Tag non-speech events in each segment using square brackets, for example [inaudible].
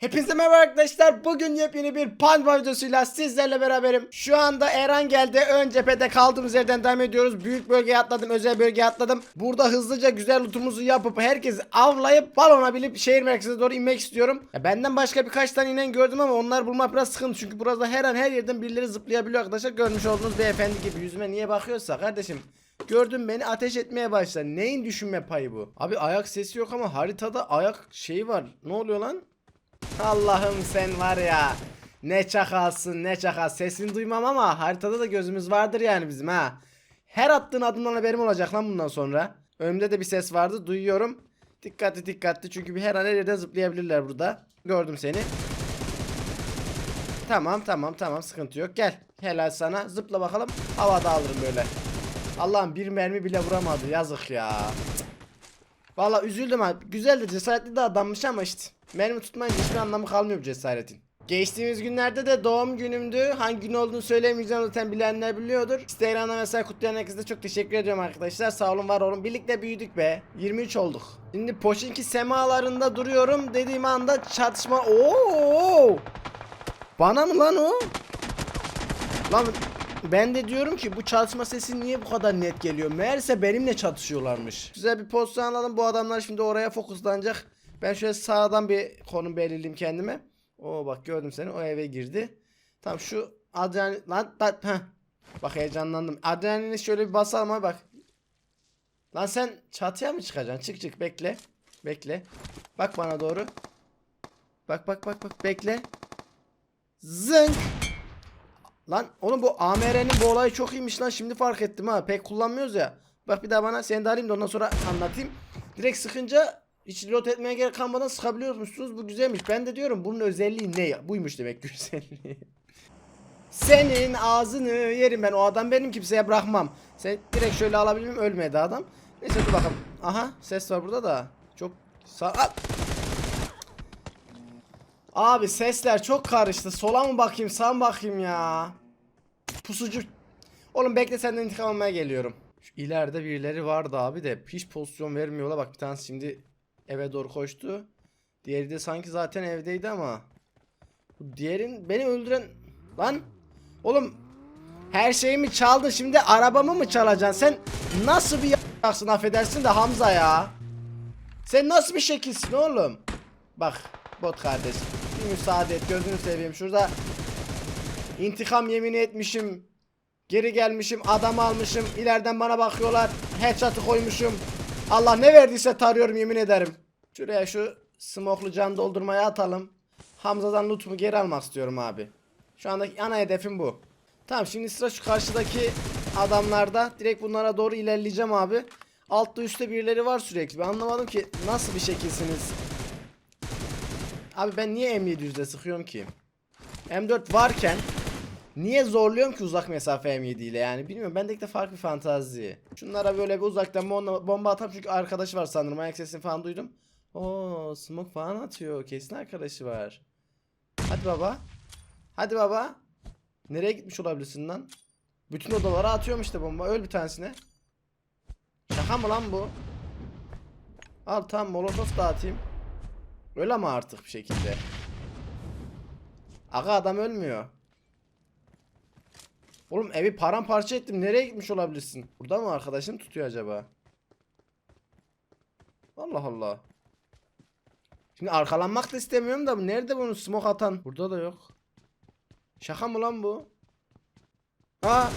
Hepinize merhaba arkadaşlar. Bugün yepyeni bir Panva videosuyla sizlerle beraberim. Şu anda Eren geldi. Ön cephede kaldığımız yerden devam ediyoruz. Büyük bölgeye atladım, özel bölgeye atladım. Burada hızlıca güzel lootumuzu yapıp herkesi avlayıp balona binip şehir merkezine doğru inmek istiyorum. Ya benden başka birkaç tane inen gördüm ama onlar bulmak biraz sıkıntı. Çünkü burada her an her yerden birileri zıplayabiliyor arkadaşlar. Görmüş olduğunuz beyefendi gibi yüzüme niye bakıyorsa kardeşim. Gördün beni ateş etmeye başlar. Neyin düşünme payı bu? Abi ayak sesi yok ama haritada ayak şeyi var. Ne oluyor lan? Allah'ım sen var ya. Ne çakalsın ne çakal. Sesini duymam ama haritada da gözümüz vardır yani bizim ha. Her attığın adımdan haberim olacak lan bundan sonra. Önümde de bir ses vardı duyuyorum. Dikkatli dikkatli çünkü bir her an her yerden zıplayabilirler burada. Gördüm seni. Tamam tamam tamam sıkıntı yok gel. Helal sana zıpla bakalım. Havada alırım böyle. Allah'ım bir mermi bile vuramadı yazık ya. Valla üzüldüm abi. Güzel de cesaretli de adammış ama işte. Mermi tutmayınca hiçbir anlamı kalmıyor bu cesaretin. Geçtiğimiz günlerde de doğum günümdü. Hangi gün olduğunu söylemeyeceğim zaten bilenler biliyordur. Instagram'da mesela kutlayan herkese çok teşekkür ediyorum arkadaşlar. Sağ olun var olun. Birlikte büyüdük be. 23 olduk. Şimdi Poşinki semalarında duruyorum. Dediğim anda çatışma. Oo! Bana mı lan o? Lan ben de diyorum ki bu çatışma sesi niye bu kadar net geliyor? Meğerse benimle çatışıyorlarmış. Güzel bir pozisyon alalım. Bu adamlar şimdi oraya fokuslanacak. Ben şöyle sağdan bir konum belirleyeyim kendime. Oo bak gördüm seni. O eve girdi. Tamam şu adrenalin lan lan heh. Bak heyecanlandım. Adrenalini şöyle bir basalım abi bak. Lan sen çatıya mı çıkacaksın? Çık çık bekle. Bekle. Bak bana doğru. Bak bak bak bak bekle. Zınk. Lan oğlum bu AMR'nin bu olayı çok iyiymiş lan şimdi fark ettim ha pek kullanmıyoruz ya. Bak bir daha bana seni de alayım da ondan sonra anlatayım. Direkt sıkınca hiç reload etmeye gerek kalmadan sıkabiliyormuşsunuz bu güzelmiş. Ben de diyorum bunun özelliği ne ya? Buymuş demek ki özelliği. Senin ağzını yerim ben o adam benim kimseye bırakmam. Sen direkt şöyle alabilir miyim? Ölmedi adam. Neyse dur bakalım. Aha ses var burada da. Çok sağ... Abi sesler çok karıştı. Sola mı bakayım sağa mı bakayım ya? Pusucu. Oğlum bekle senden intikam almaya geliyorum. Şu ileride birileri vardı abi de hiç pozisyon vermiyorlar. Bak bir tanesi şimdi eve doğru koştu. Diğeri de sanki zaten evdeydi ama. Bu diğerin beni öldüren... Lan! Oğlum her şeyimi çaldın şimdi arabamı mı çalacaksın? Sen nasıl bir yapacaksın affedersin de Hamza ya? Sen nasıl bir şekilsin oğlum? Bak bot kardeş. Bir müsaade et gözünü seveyim şurada. İntikam yemini etmişim. Geri gelmişim adam almışım. İleriden bana bakıyorlar. Headshot'ı koymuşum. Allah ne verdiyse tarıyorum yemin ederim. Şuraya şu smoklu can doldurmaya atalım. Hamza'dan lootumu geri almak istiyorum abi. Şu andaki ana hedefim bu. Tamam şimdi sıra şu karşıdaki adamlarda. Direkt bunlara doğru ilerleyeceğim abi. Altta üstte birileri var sürekli. Ben anlamadım ki nasıl bir şekilsiniz. Abi ben niye M700'de sıkıyorum ki? M4 varken niye zorluyorum ki uzak mesafe M7 ile yani bilmiyorum bendeki de farklı bir fantazi. Şunlara böyle bir uzaktan bomba, bomba atam çünkü arkadaşı var sanırım ayak sesini falan duydum. Oo smoke falan atıyor kesin arkadaşı var. Hadi baba. Hadi baba. Nereye gitmiş olabilirsin lan? Bütün odalara atıyorum işte bomba öl bir tanesine. Şaka mı lan bu? Al tamam molotof da atayım. Öl ama artık bir şekilde. Aga adam ölmüyor. Oğlum evi paramparça ettim. Nereye gitmiş olabilirsin? Burada mı arkadaşım tutuyor acaba? Allah Allah. Şimdi arkalanmak da istemiyorum da nerede bunu smoke atan? Burada da yok. Şaka mı lan bu? Ha?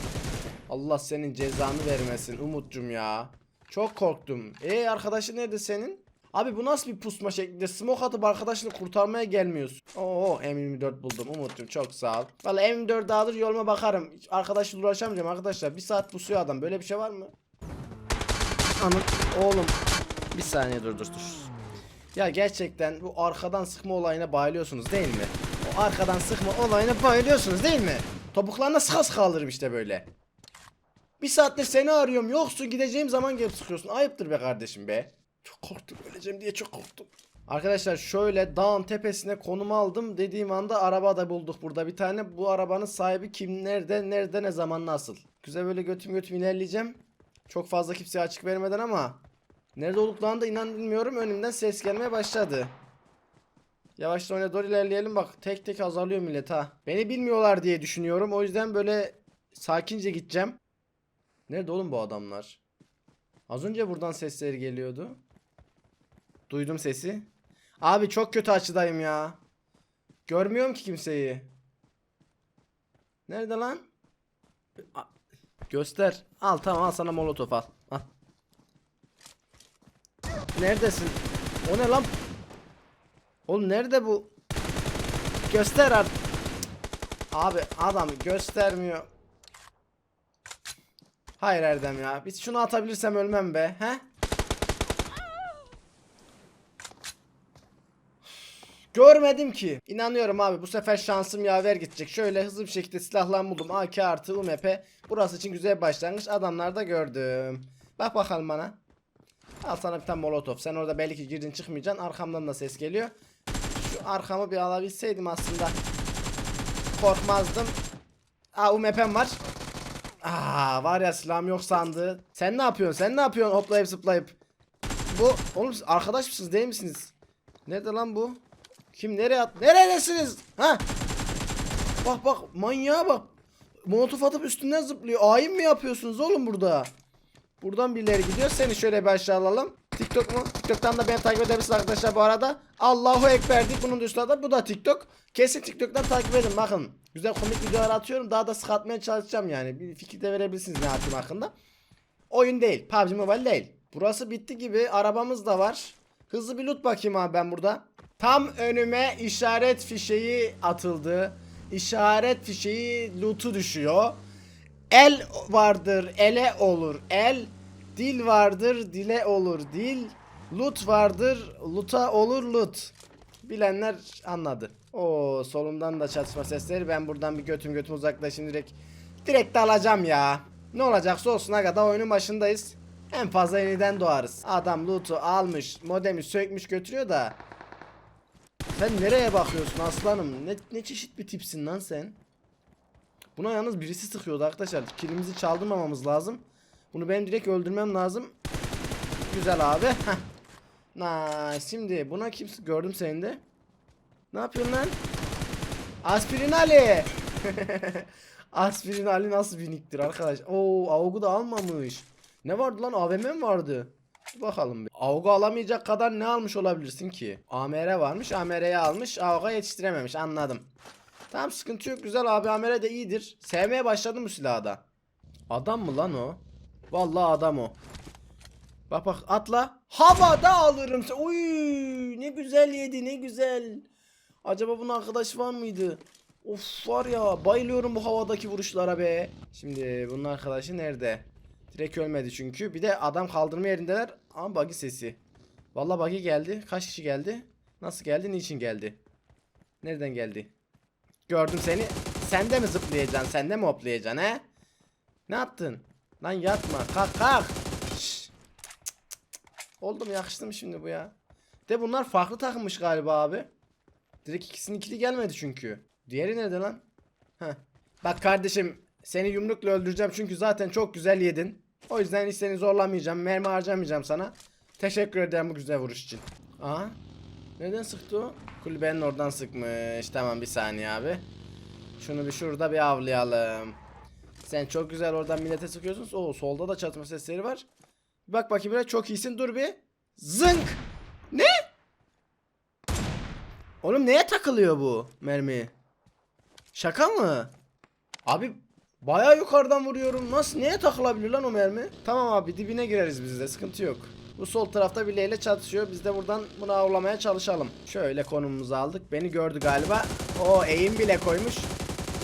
Allah senin cezanı vermesin Umutcum ya. Çok korktum. E arkadaşın nerede senin? Abi bu nasıl bir pusma şeklinde? Smoke atıp arkadaşını kurtarmaya gelmiyorsun. Oo M24 buldum Umut'cum çok sağ ol. Valla M24 alır yoluma bakarım. Arkadaşla uğraşamayacağım arkadaşlar. Bir saat pusuyor adam. Böyle bir şey var mı? Anam oğlum. Bir saniye dur dur dur. Ya gerçekten bu arkadan sıkma olayına bayılıyorsunuz değil mi? O arkadan sıkma olayına bayılıyorsunuz değil mi? Topuklarına sıka sıka alırım işte böyle. Bir saattir seni arıyorum yoksun gideceğim zaman gelip sıkıyorsun. Ayıptır be kardeşim be. Çok korktum öleceğim diye çok korktum. Arkadaşlar şöyle dağın tepesine konum aldım. Dediğim anda araba da bulduk burada bir tane. Bu arabanın sahibi kim, nerede, nerede, ne zaman, nasıl? Güzel böyle götüm götüm ilerleyeceğim. Çok fazla kimseye açık vermeden ama nerede olduklarını da inan bilmiyorum. Önümden ses gelmeye başladı. Yavaştan oyuna doğru ilerleyelim bak tek tek azalıyor millet ha. Beni bilmiyorlar diye düşünüyorum. O yüzden böyle sakince gideceğim. Nerede oğlum bu adamlar? Az önce buradan sesleri geliyordu. Duydum sesi. Abi çok kötü açıdayım ya. Görmüyorum ki kimseyi. Nerede lan? Göster. Al tamam al sana molotof al. Al. Neredesin? O ne lan? Oğlum nerede bu? Göster artık. Abi adam göstermiyor. Hayır Erdem ya. Biz şunu atabilirsem ölmem be. He? Görmedim ki. İnanıyorum abi bu sefer şansım yaver gidecek. Şöyle hızlı bir şekilde silahlar buldum. AK artı UMP. Burası için güzel başlangıç. Adamlar da gördüm. Bak bakalım bana. Al sana bir tane molotof. Sen orada belki girdin çıkmayacaksın. Arkamdan da ses geliyor. Şu arkamı bir alabilseydim aslında. Korkmazdım. Aa UMP'm var. Aa var ya silahım yok sandı. Sen ne yapıyorsun? Sen ne yapıyorsun hoplayıp zıplayıp? Bu oğlum arkadaş mısınız değil misiniz? Nerede lan bu? Kim nereye at? Neredesiniz? Ha? Bak bak manyağa bak. Molotof atıp üstünden zıplıyor. Ayin mi yapıyorsunuz oğlum burada? Buradan birileri gidiyor. Seni şöyle bir aşağı alalım. TikTok mu? TikTok'tan da beni takip edebilirsiniz arkadaşlar bu arada. Allahu Ekber deyip bunun dışında da bu da TikTok. Kesin TikTok'tan takip edin bakın. Güzel komik videolar atıyorum. Daha da sık atmaya çalışacağım yani. Bir fikir de verebilirsiniz ne yaptığım hakkında. Oyun değil. PUBG Mobile değil. Burası bitti gibi. Arabamız da var. Hızlı bir loot bakayım abi ben burada. Tam önüme işaret fişeği atıldı. İşaret fişeği loot'u düşüyor. El vardır, ele olur. El, dil vardır, dile olur. Dil, lut vardır, luta olur lut. Bilenler anladı. O solumdan da çatışma sesleri. Ben buradan bir götüm götüm uzaklaşayım direkt. Direkt alacağım ya. Ne olacaksa olsun aga da oyunun başındayız. En fazla yeniden doğarız. Adam loot'u almış, modemi sökmüş götürüyor da. Sen nereye bakıyorsun aslanım? Ne, ne çeşit bir tipsin lan sen? Buna yalnız birisi sıkıyordu arkadaşlar. Kilimizi çaldırmamamız lazım. Bunu benim direkt öldürmem lazım. Güzel abi. Nice. Şimdi buna kim gördüm seni de. Ne yapıyorsun lan? Aspirin Ali. [laughs] Aspirin Ali nasıl biniktir arkadaş? Oo, Avog'u da almamış. Ne vardı lan? AVM mi vardı? Bakalım bir. Avog'u alamayacak kadar ne almış olabilirsin ki? AMR varmış. AMR'yi almış. Avog'a yetiştirememiş. Anladım. Tamam sıkıntı yok. Güzel abi AMR de iyidir. Sevmeye başladım bu silahı da. Adam mı lan o? Vallahi adam o. Bak bak atla. Havada alırım. Uy ne güzel yedi ne güzel. Acaba bunun arkadaşı var mıydı? Of var ya bayılıyorum bu havadaki vuruşlara be. Şimdi bunun arkadaşı nerede? Direkt ölmedi çünkü. Bir de adam kaldırma yerindeler. Ama buggy sesi. Vallahi buggy geldi. Kaç kişi geldi? Nasıl geldi? Niçin geldi? Nereden geldi? Gördüm seni. Sen de mi zıplayacaksın? Sen de mi hoplayacaksın he? Ne yaptın? Lan yatma. Kalk kalk. Şşş. Oldu mu yakıştı mı şimdi bu ya? De bunlar farklı takılmış galiba abi. Direkt ikisinin ikili gelmedi çünkü. Diğeri nerede lan? Heh. Bak kardeşim seni yumrukla öldüreceğim çünkü zaten çok güzel yedin. O yüzden hiç seni zorlamayacağım. Mermi harcamayacağım sana. Teşekkür ederim bu güzel vuruş için. Aha. Neden sıktı o? Kulübenin oradan sıkmış. Tamam bir saniye abi. Şunu bir şurada bir avlayalım. Sen çok güzel oradan millete sıkıyorsun. Oo solda da çatma sesleri var. Bak bakayım biraz çok iyisin dur bir. Zınk. Ne? Oğlum neye takılıyor bu mermi? Şaka mı? Abi bayağı yukarıdan vuruyorum. Nasıl neye takılabilir lan o mermi? Tamam abi dibine gireriz biz de sıkıntı yok. Bu sol tarafta bileyle çatışıyor. Biz de buradan bunu avlamaya çalışalım. Şöyle konumumuzu aldık. Beni gördü galiba. O eğim bile koymuş.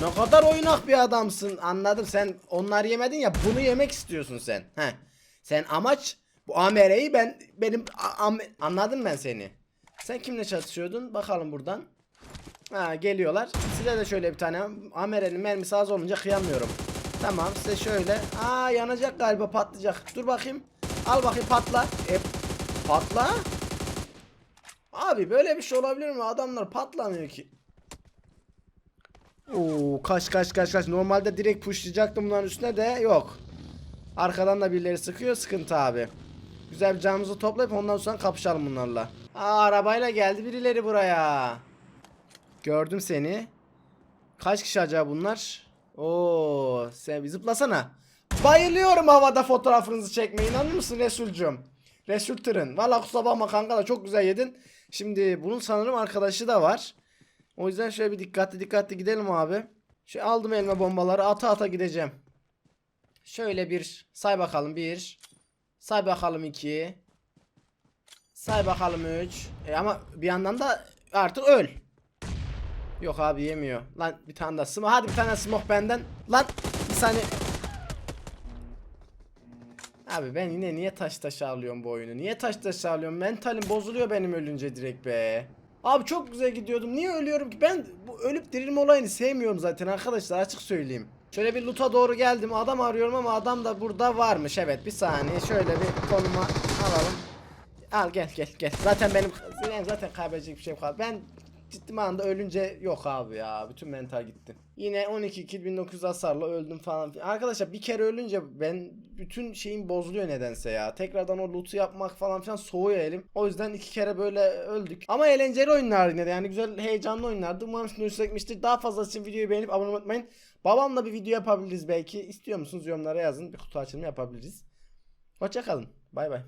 Ne kadar oynak bir adamsın. Anladım sen onları yemedin ya bunu yemek istiyorsun sen. He. Sen amaç bu AMR'yi ben benim am- anladım ben seni. Sen kimle çatışıyordun? Bakalım buradan. Ha geliyorlar. Size de şöyle bir tane AMR'nin mermisi az olunca kıyamıyorum. Tamam size şöyle. Aa yanacak galiba patlayacak. Dur bakayım. Al bakayım patla. E, patla. Abi böyle bir şey olabilir mi? Adamlar patlamıyor ki. Oo kaç kaç kaç kaç. Normalde direkt pushlayacaktım bunların üstüne de yok. Arkadan da birileri sıkıyor sıkıntı abi. Güzel bir canımızı toplayıp ondan sonra kapışalım bunlarla. Aa arabayla geldi birileri buraya. Gördüm seni. Kaç kişi acaba bunlar? Oo, sen bir zıplasana. Bayılıyorum havada fotoğrafınızı çekmeye. İnanır mısın Resulcüm? Resul Tırın. Valla kusura bakma kanka da çok güzel yedin. Şimdi bunun sanırım arkadaşı da var. O yüzden şöyle bir dikkatli dikkatli gidelim abi. Şu aldım elime bombaları ata ata gideceğim. Şöyle bir say bakalım bir. Say bakalım iki. Say bakalım üç. E ama bir yandan da artık öl. Yok abi yemiyor. Lan bir tane daha smoke. Hadi bir tane smoke benden. Lan bir saniye. Abi ben yine niye taş taş alıyorum bu oyunu? Niye taş taş alıyorum? Mentalim bozuluyor benim ölünce direkt be. Abi çok güzel gidiyordum. Niye ölüyorum ki? Ben bu ölüp dirilme olayını sevmiyorum zaten arkadaşlar açık söyleyeyim. Şöyle bir loot'a doğru geldim. Adam arıyorum ama adam da burada varmış. Evet bir saniye şöyle bir konuma alalım. Al gel gel gel. Zaten benim zaten kaybedecek bir şeyim kaldı. Ben ciddi manada ölünce yok abi ya. Bütün mental gitti. Yine 12 kill 1900 hasarla öldüm falan. Arkadaşlar bir kere ölünce ben bütün şeyim bozuluyor nedense ya. Tekrardan o loot'u yapmak falan filan soğuyor elim. O yüzden iki kere böyle öldük. Ama eğlenceli oyunlar yine de. Yani güzel heyecanlı oyunlardı. Umarım sizin hoşuna gitmiştir. Daha fazlası için videoyu beğenip abone olmayı unutmayın. Babamla bir video yapabiliriz belki. İstiyor musunuz yorumlara yazın. Bir kutu açılımı yapabiliriz. Hoşçakalın. Bay bay.